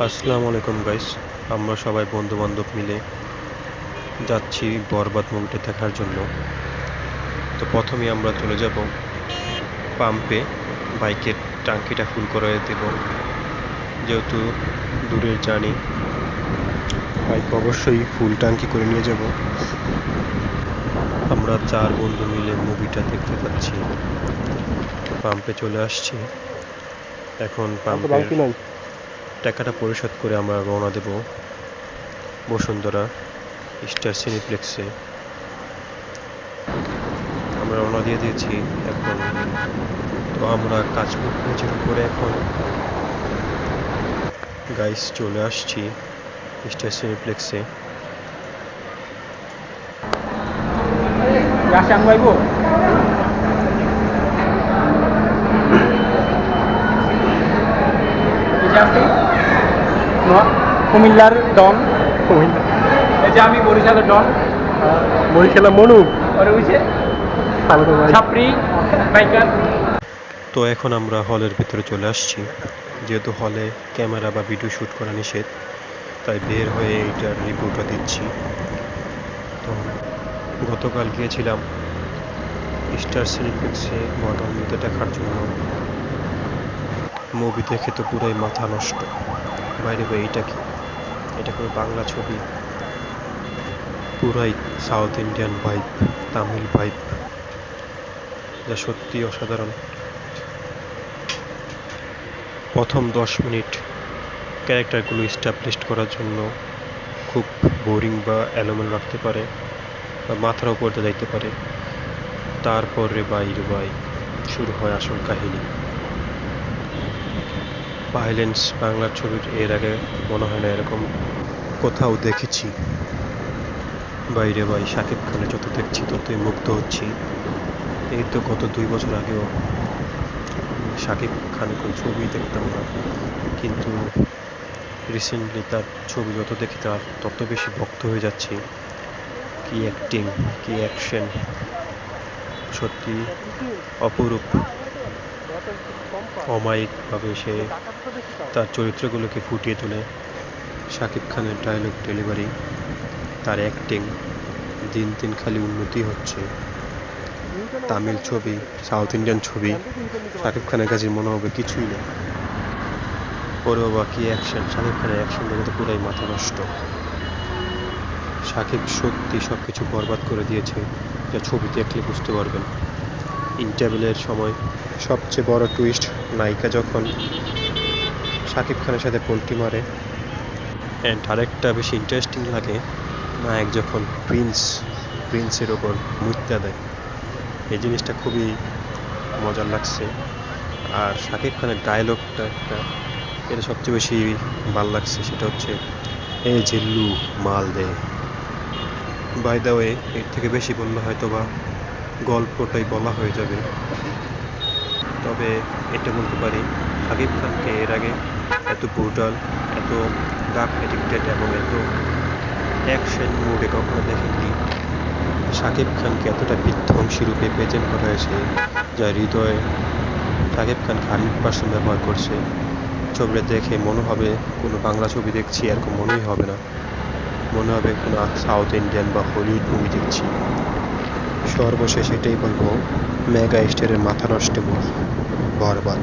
আসসালামু আলাইকুম গাইস আমরা সবাই বন্ধু বান্ধব মিলে যাচ্ছি বরবাদ মুভিটা দেখার জন্য। তো প্রথমেই আমরা চলে যাব পাম্পে। বাইকের টাঙ্কিটা ফুল করে দেব। যেহেতু দূরের জার্নি বাইক অবশ্যই ফুল টাঙ্কি করে নিয়ে যাব। আমরা চার বন্ধু মিলে মুভিটা দেখতে পাচ্ছি পাম্পে চলে আসছি। এখন পাম্পের টাকাটা পরিশোধ করে আমরা রওনা দেব বসুন্ধরা স্টার সিনিপ্লেক্সে। আমরা রওনা দিয়ে দিয়েছি এখন তো আমরা কাজপুর ব্রিজের উপরে এখন গাইস চলে আসছি স্টার সিনিপ্লেক্সে। বাইব এই যে আপনি নোয়া- কুমিল্লার ডন। এই যে আমি বরিশালের ডন। বরিশালা মনু। বুঝছে ছাপড়ি বাইকার। তো এখন আমরা হলের ভিতরে চলে আসছি। যেহেতু হলে ক্যামেরা বা ভিডিও শ্যুট করা নিষেধ তাই বের হয়ে এইটার রিভিউটা দিচ্ছি। তো গতকাল গিয়েছিলাম স্টার সিনিপ্লেক্সে মডার্ন দেখার জন্য। মুভি দেখে তো পুরাই মাথা নষ্ট। বাইরে বাইরে এইটা কি? এটা কোনো বাংলা ছবি? পুরাই south Indian vibe Tamil vibe যা সত্যি অসাধারণ। প্রথম দশ মিনিট ক্যারেক্টারগুলো স্টাবলিশড করার জন্য খুব বোরিং বা এলোমেলো রাখতে পারে বা মাথার উপর যাইতে পারে। তারপরে বাইরে বাই শুরু হয় আসল কাহিনী। ভাইলেন্স বাংলার ছবির এর আগে মনে হয় না এরকম কোথাও দেখেছি। বাইরে বাই শাকিব খানের যত দেখছি ততই মুগ্ধ হচ্ছি। এই তো গত দুই বছর আগেও শাকিব খানের কোনো ছবি দেখতাম না। কিন্তু রিসেন্টলি তার ছবি যত দেখি তার তত বেশি ভক্ত হয়ে যাচ্ছি। কি অ্যাক্টিং কি অ্যাকশন সত্যি অপরূপ। অমায়িকভাবে সে তার চরিত্রগুলোকে ফুটিয়ে তোলে। শাকিব খানের ডায়লগ ডেলিভারি তার অ্যাক্টিং দিন দিন খালি উন্নতি হচ্ছে। তামিল ছবি সাউথ ইন্ডিয়ান ছবি, শাকিব খানের কাছে মনে হবে কিছুই না পরেও বাকি অ্যাকশন শাকিব খানের অ্যাকশন দেখে তো পুরাই মাথা নষ্ট। শাকিব সত্যি সব কিছু বরবাদ করে দিয়েছে, যা ছবি দেখলে বুঝতে পারবেন। ইন্টারভেলের সময় সবচেয়ে বড় টুইস্ট নায়িকা যখন শাকিব খানের সাথে পোল্টি মারে। অ্যান্ড আরেকটা বেশি ইন্টারেস্টিং লাগে, নায়ক যখন প্রিন্স প্রিন্সের ওপর মুত্যা দেয়। এই জিনিসটা খুবই মজার লাগছে। আর শাকিব খানের ডায়লগটা একটা, এটা সবচেয়ে বেশি ভালো লাগছে, সেটা হচ্ছে, এ জিল্লু, মাল দে। বাই দা ওয়ে এর থেকে বেশি বললে হয়তো বা গল্পটাই বলা হয়ে যাবে। তবে এটা বলতে পারি শাকিব খানকে এর আগে এত ব্রুটাল এত ডাক এডিক্টেড এবং এত অ্যাকশন মুডে কখনো দেখেননি। শাকিব খানকে এতটা বিধ্বংসী রূপে প্রেজেন্ট করা হয়েছে, যা হৃদয়ে শাকিব খানকে হান্ড্রেড পার্সেন্ট ব্যবহার করছে। ছবিটা দেখে মনে হবে কোনো বাংলা ছবি দেখছি, এরকম মনেই হবে না। মনে হবে কোনো সাউথ ইন্ডিয়ান বা হলিউড মুভি দেখছি। সর্বশেষ এটাই বলব মেগা স্টারের মাথা নষ্ট বরবাদ।